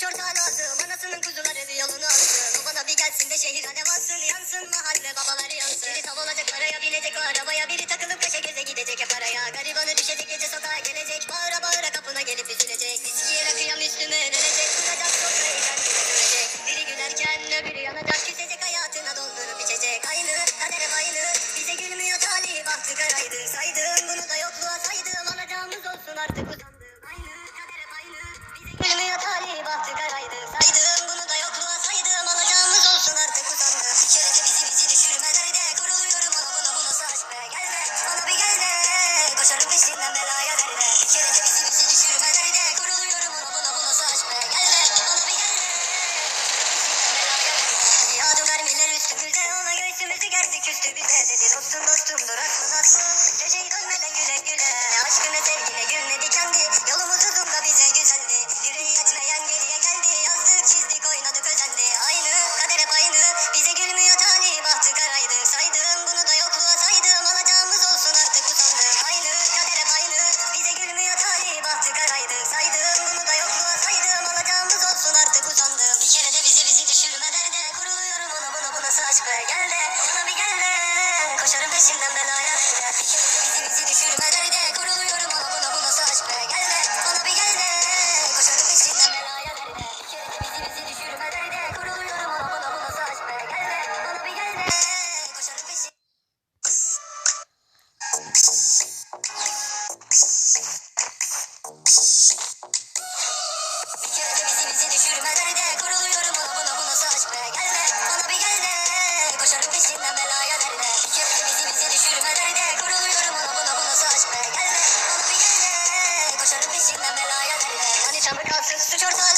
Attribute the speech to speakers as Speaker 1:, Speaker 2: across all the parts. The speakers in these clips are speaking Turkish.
Speaker 1: kör tanazım Anasının kuzuları yolunu alsın. O bana bir gelsin de şehir alevansın Yansın mahalle babaları yansın. Geri tav olacak paraya binecek o arabaya bir Dostum dostum dur aklın aklın saç gel de bana bir gel de Koşarım peşinden ben hala Bir kere de bizi bizi düşürme derde Kuruluyorum. Ona buna buna saç be gel de bana bir gel de Koşarım peşinden ben hala derde de bizi bizi düşürme derde Kuruluyorum. Ona buna buna saç be gel de bana bir gel de Koşarım peşinden Bir bizi bizi düşürme derde Başladım içinde belaya Hani çabuk alsın suç ortağına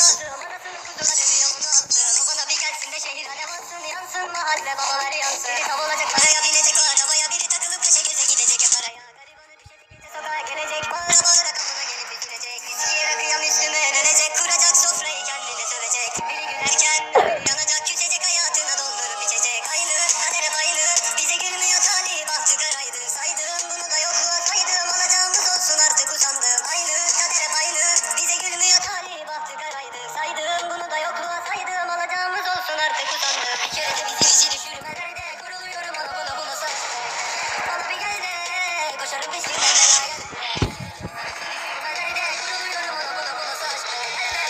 Speaker 1: Babana bir gelsin de şehir Yansın yansın mahalle babaları yansın Geçirip yürümelerde kuruluyorum ana buna buna saç Bana bir gel de koşarım peşinden